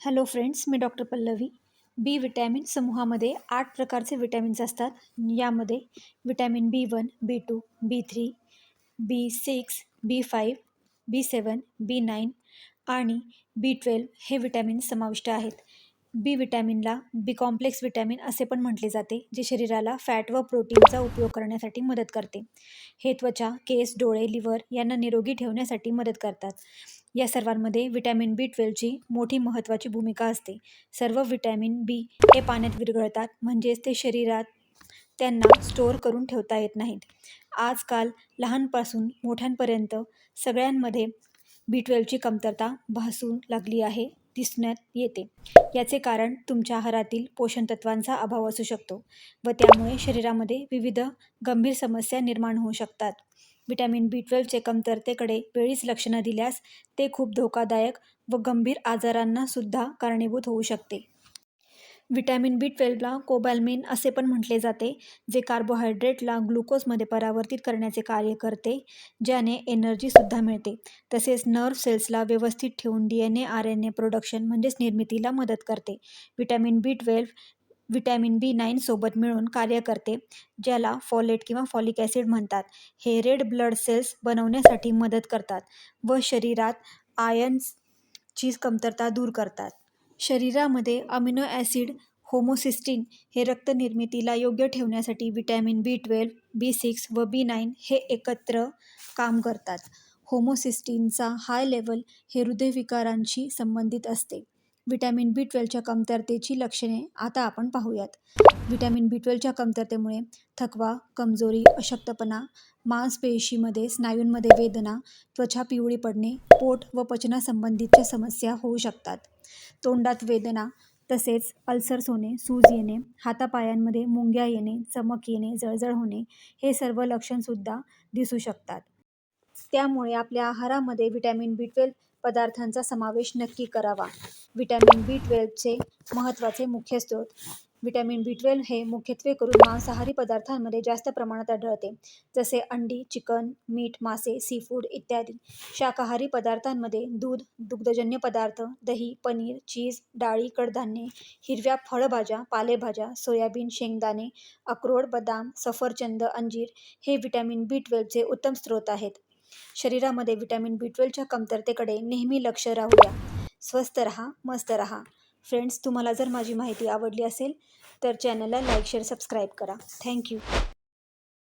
Hello friends मी doctor Pallavi. B vitamin समूहामध्ये आठ प्रकारचे विटॅमिन्स असतात. यामध्ये vitamin B one B two B three B six B five B seven B nine आणि बी ट्वेल्व हे विटॅमिन्स समाविष्ट आहेत. बी विटॅमिनला बी कॉम्प्लेक्स विटॅमिन असे पण म्हटले जाते जे शरीराला फॅट व प्रोटीनचा उपयोग करण्यासाठी मदत करते. हे त्वचा केस डोळे लिव्हर यांना निरोगी ठेवण्यासाठी मदत करतात. या सर्वांमध्ये विटॅमिन बी ट्वेल्वची मोठी महत्त्वाची भूमिका असते. सर्व विटॅमिन बी हे पाण्यात विरघळतात म्हणजेच ते शरीरात त्यांना स्टोअर करून ठेवता येत नाहीत. आजकाल लहानपासून मोठ्यांपर्यंत सगळ्यांमध्ये बी ट्वेल्वची कमतरता भासू लागली आहे दिसण्यात येते. याचे कारण तुमच्या आहारातील पोषण तत्वांचा अभाव असू शकतो व त्यामुळे शरीरामध्ये विविध गंभीर समस्या निर्माण होऊ शकतात. विटॅमिन बी ट्वेल्वचे कमतरतेकडे वेळीच लक्ष न दिल्यास ते खूप धोकादायक व गंभीर आजारांनासुद्धा कारणीभूत होऊ शकते. व्हिटॅमिन बी ट्वेल्वला कोबॅल्मिन असे पण म्हटले जाते जे कार्बोहायड्रेटला ग्लुकोजमध्ये परावर्तित करण्याचे कार्य करते ज्याने एनर्जीसुद्धा मिळते. तसेच नर्व सेल्सला व्यवस्थित ठेवून D N A R N A production म्हणजेच निर्मितीला मदत करते. Vitamin B twelve vitamin B नाईनसोबत मिळून कार्य करते ज्याला फॉलेट किंवा फॉलिक ॲसिड म्हणतात. हे रेड ब्लड सेल्स बनवण्यासाठी मदत करतात व शरीरात आयन्सची कमतरता दूर करतात. शरीरामध्ये अमिनो ॲसिड होमोसिस्टीन हे रक्तनिर्मितीला योग्य ठेवण्यासाठी vitamin B twelve B six व बी नाईन हे एकत्र काम करतात. होमोसिस्टीनचा हाय लेवल हे हृदयविकारांशी संबंधित असते. विटॅमिन बी ट्वेल्वच्या कमतरतेची लक्षणे आता आपण पाहूयात. व्हिटॅमिन बी ट्वेल्वच्या कमतरतेमुळे थकवा कमजोरी अशक्तपणा मांसपेशीमध्ये स्नायूंमध्ये वेदना त्वचा पिवळी पडणे पोट व पचनासंबंधीच्या समस्या होऊ शकतात. तोंडात वेदना तसेच अल्सर्स होणे सूज येणे हातापायांमध्ये मुंग्या येणे चमक येणे जळजळ होणे हे सर्व लक्षणसुद्धा दिसू शकतात. त्यामुळे आपल्या आहारामध्ये व्हिटॅमिन बी ट्वेल्व पदार्थांचा समावेश नक्की करावा. व्हिटॅमिन बी ट्वेल्वचे महत्त्वाचे मुख्य स्रोत. व्हिटॅमिन बी ट्वेल्व हे मुख्यत्वे करून मांसाहारी पदार्थांमध्ये जास्त प्रमाणात आढळते जसे अंडी चिकन मीठ मासे सीफूड इत्यादी. शाकाहारी पदार्थांमध्ये दूध दुग्धजन्य पदार्थ दही पनीर चीज डाळी कडधान्ये हिरव्या फळभाज्या पालेभाज्या सोयाबीन शेंगदाणे अक्रोड बदाम सफरचंद अंजीर हे व्हिटॅमिन बी ट्वेल्वचे उत्तम स्रोत आहेत. शरीरामध्ये व्हिटॅमिन बी ट्वेल्वच्या कमतरतेकडे नेहमी लक्ष राहूया स्वस्त रहा मस्त रहा. फ्रेंड्स तुम्हाला जर माझी माहिती आवडली असेल तर चॅनलला लाईक शेअर सबस्क्राईब करा. Thank you